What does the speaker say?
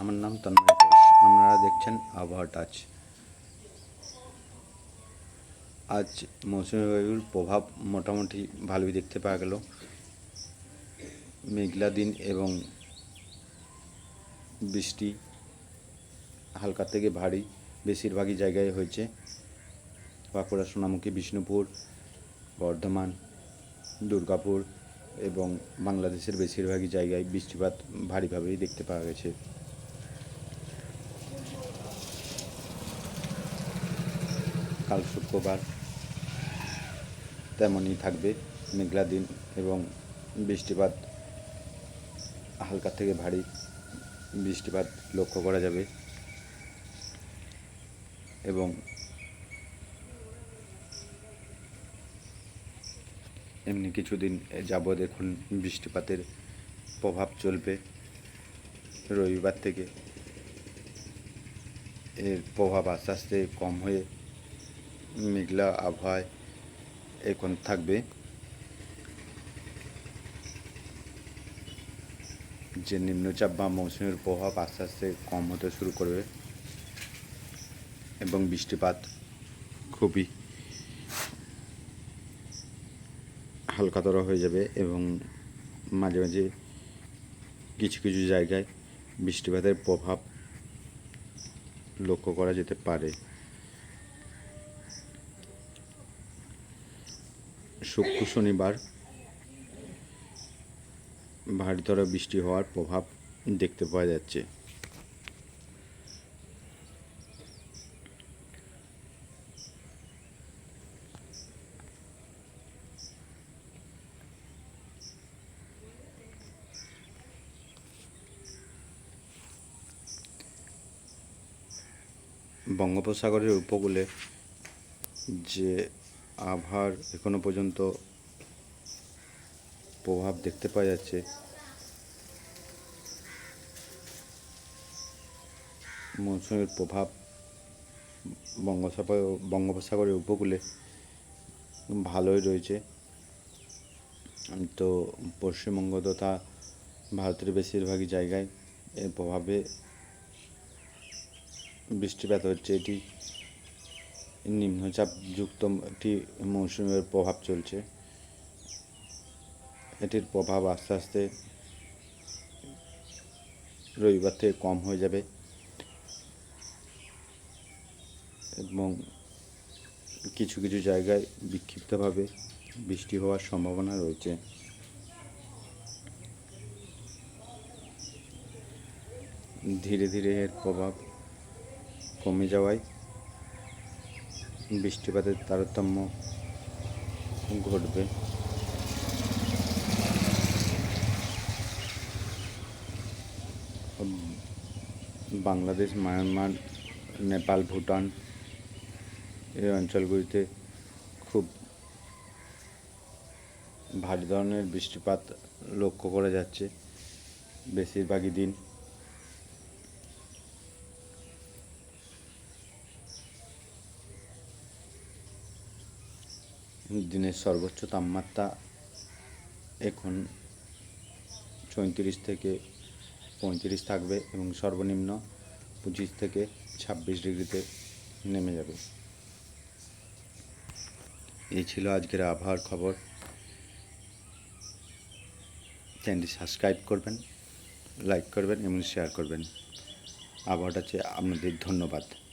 আমার নাম তন্ময় ঘোষ। আপনারা দেখছেন আবহাওয়া টাচ। আজ মৌসুমি বায়ুর প্রভাব মোটামুটি ভালোই দেখতে পাওয়া গেল। মেঘলা দিন এবং বৃষ্টি হালকা থেকে ভারী বেশিরভাগই জায়গায় হয়েছে। বাঁকুড়া, সোনামুখী, বিষ্ণুপুর, বর্ধমান, দুর্গাপুর এবং বাংলাদেশের বেশিরভাগই জায়গায় বৃষ্টিপাত ভারীভাবেই দেখতে পাওয়া গেছে। কাল শুক্রবার তেমনই থাকবে মেঘলা দিন এবং বৃষ্টিপাত হালকা থেকে ভারী বৃষ্টিপাত লক্ষ্য করা যাবে এবং এমনি কিছুদিন যাব দেখুন বৃষ্টিপাতের প্রভাব চলবে। রবিবার থেকে এর প্রভাব আস্তে আস্তে কম হয়ে মেঘলা আবহাওয়ায় এখন থাকবে। যে নিম্নচাপ বা মৌসুমের প্রভাব আস্তে আস্তে কম হতে শুরু করবে এবং বৃষ্টিপাত খুবই হালকাতর হয়ে যাবে এবং মাঝে মাঝে কিছু কিছু জায়গায় বৃষ্টিপাতের প্রভাব লক্ষ্য করা যেতে পারে। শুক্র শনিবার ভারীতর বৃষ্টি হওয়ার প্রভাব দেখতে পাওয়া যাচ্ছে। বঙ্গোপসাগরের উপকূলে যে আবহাওয়ার এখনও পর্যন্ত প্রভাব দেখতে পাওয়া যাচ্ছে। মৌসুমের প্রভাব বঙ্গোপসাগর, বঙ্গোপসাগরের উপকূলে ভালোই রয়েছে। তো পশ্চিমবঙ্গ তথা ভারতের বেশিরভাগই জায়গায় এর প্রভাবে বৃষ্টিপাত হচ্ছে। এটি নিম্নচাপযুক্ত একটি মৌসুমের প্রভাব চলছে। এটির প্রভাব আস্তে আস্তে রবিবার থেকে কম হয়ে যাবে এবং কিছু কিছু জায়গায় বিক্ষিপ্তভাবে বৃষ্টি হওয়ার সম্ভাবনা রয়েছে। ধীরে ধীরে এর প্রভাব কমে যাওয়ায় বৃষ্টিপাতের তারতম্য ঘটবে। বাংলাদেশ, মায়ানমার, নেপাল, ভুটান এই অঞ্চলগুলিতে খুব ভারী ধরনের বৃষ্টিপাত লক্ষ্য করা যাচ্ছে। বেশিরভাগই দিন দিনের সর্বোচ্চ তাপমাত্রা এখন চৌত্রিশ থেকে পঁয়ত্রিশ থাকবে এবং সর্বনিম্ন পঁচিশ থেকে ছাব্বিশ ডিগ্রিতে নেমে যাবে। এই ছিল আজকের আবহাওয়ার খবর। চ্যানেলটি সাবস্ক্রাইব করবেন, লাইক করবেন এবং শেয়ার করবেন। আবহাওয়াটা চেয়ে আপনাদের ধন্যবাদ।